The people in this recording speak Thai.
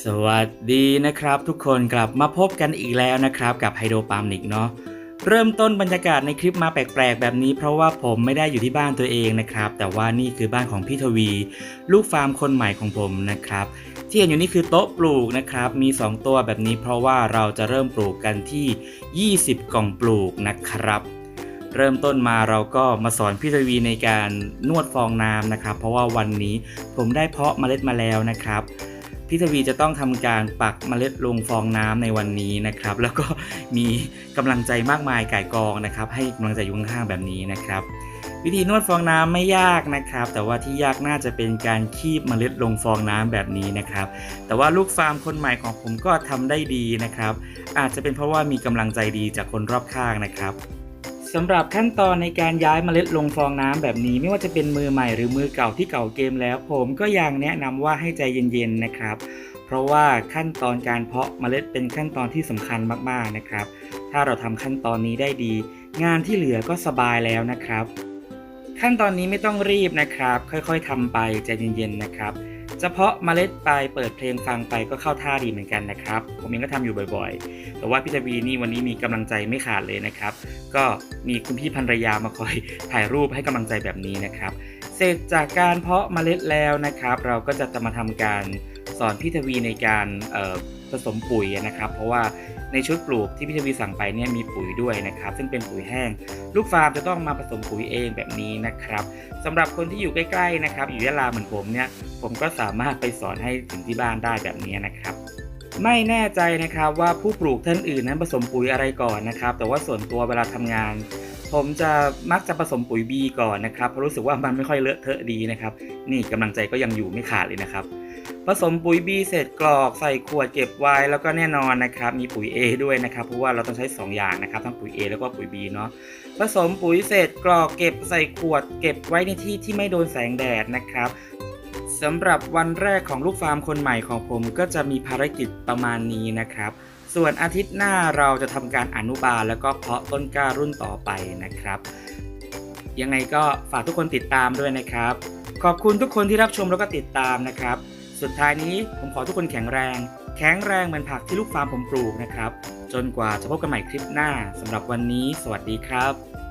สวัสดีนะครับ ทุกคนกลับมาพบกันอีกแล้วนะครับ กับไฮโดรปาล์มนิกเนาะเริ่มต้นบรรยากาศในคลิปมาแปลกๆ แบบนี้เพราะว่าผมไม่ได้อยู่ที่บ้านตัวเองนะครับ แต่ว่านี่คือบ้านของพี่ทวี ลูกฟาร์มคนใหม่ของผมนะครับ ที่เห็นอยู่นี่คือโต๊ะปลูกนะครับ มี 2 ตัวแบบนี้เพราะว่าเราจะเริ่มปลูกกันที่ 20 กล่องปลูกนะครับ เริ่มต้นมาเราก็มาสอนพี่ทวีในการนวดฟองน้ำนะครับ เพราะว่าวันนี้ผมได้เพาะเมล็ดมาแล้วนะครับ พี่ทวีจะต้องทำการปักเมล็ดลงฟองน้ำในวันนี้นะครับ แล้วก็มีกำลังใจมากมายก่ายกองนะครับ ให้กำลังใจอยู่ข้างๆแบบนี้นะครับ วิธีนวดฟองน้ำไม่ยากนะครับ แต่ว่าที่ยากน่าจะเป็นการคีบเมล็ดลงฟองน้ำแบบนี้นะครับ แต่ว่าลูกฟาร์มคนใหม่ของผมก็ทำได้ดีนะครับ อาจจะเป็นเพราะว่ามีกำลังใจดีจากคนรอบข้างนะครับ สำหรับขั้นตอนในการย้ายเมล็ดลงฟองน้ำแบบนี้ ไม่ว่าจะเป็นมือใหม่หรือมือเก่าที่เก่าเกมแล้ว ผมก็ยังแนะนำว่าให้ใจเย็นๆนะครับ เพราะว่าขั้นตอนการเพาะเมล็ดเป็นขั้นตอนที่สำคัญมากๆนะครับ ถ้าเราทำขั้นตอนนี้ได้ดี งานที่เหลือก็สบายแล้วนะครับ ขั้นตอนนี้ไม่ต้องรีบนะครับ ค่อยๆทำไปใจเย็นๆนะครับ เฉพาะเมล็ดไปเปิดเพลงฟังไปก็เข้าท่าดีเหมือนกันนะครับ ผมเองก็ทำอยู่บ่อยๆ แต่ว่าพี่ทวีนี่วันนี้มีกำลังใจไม่ขาดเลยนะครับ ก็มีคุณพี่ภรรยามาคอยถ่ายรูปให้กำลังใจแบบนี้นะครับ เสร็จจากการเพาะเมล็ดแล้วนะครับ เราก็จะมาทำการสอนพี่ทวีในการ ผสมปุ๋ยนะครับ เพราะว่าในชุดปลูกที่พี่ทวีสั่งไปเนี่ยมีปุ๋ยด้วยนะครับ ซึ่งเป็นปุ๋ยแห้ง ลูกฟาร์มจะต้องมาผสมปุ๋ยเองแบบนี้นะครับสำหรับคนที่อยู่ใกล้ๆนะครับ อยู่ยะลาเหมือนผมเนี่ยผมก็สามารถไปสอนให้ถึงที่บ้านได้แบบนี้นะครับไม่แน่ใจนะครับว่าผู้ปลูกท่านอื่นนั้นผสมปุ๋ยอะไรก่อนนะครับ แต่ว่าส่วนตัวเวลาทำงาน ผมจะมักจะผสมปุ๋ย B ก่อนนะครับเพราะรู้สึกว่ามันไม่ค่อยเลอะเทอะดีนะครับ นี่กำลังใจก็ยังอยู่ไม่ขาดเลยนะครับ ผสมปุ๋ย B เสร็จกรอกใส่ขวดเก็บไว้แล้วก็แน่นอนนะครับ มีปุ๋ย A ด้วยนะครับเพราะว่าเราต้องใช้ 2 อย่างนะครับทั้งปุ๋ย A แล้วก็ปุ๋ย B เนาะผสมปุ๋ยเสร็จกรอกเก็บใส่ขวด เก็บไว้ในที่ที่ไม่โดนแสงแดดนะครับสำหรับวันแรกของลูกฟาร์มคนใหม่ของผมก็จะมีภารกิจประมาณนี้นะครับ ส่วนอาทิตย์หน้าเราจะทำการอนุบาลแล้วก็เพาะต้นกล้ารุ่นต่อไปนะครับ ยังไงก็ฝากทุกคนติดตามด้วยนะครับ ขอบคุณทุกคนที่รับชมแล้วก็ติดตามนะครับ สุดท้ายนี้ผมขอทุกคนแข็งแรง แข็งแรงเหมือนผักที่ลูกฟาร์มผมปลูกนะครับ จนกว่าจะพบกันใหม่คลิปหน้าสำหรับวันนี้ สวัสดีครับ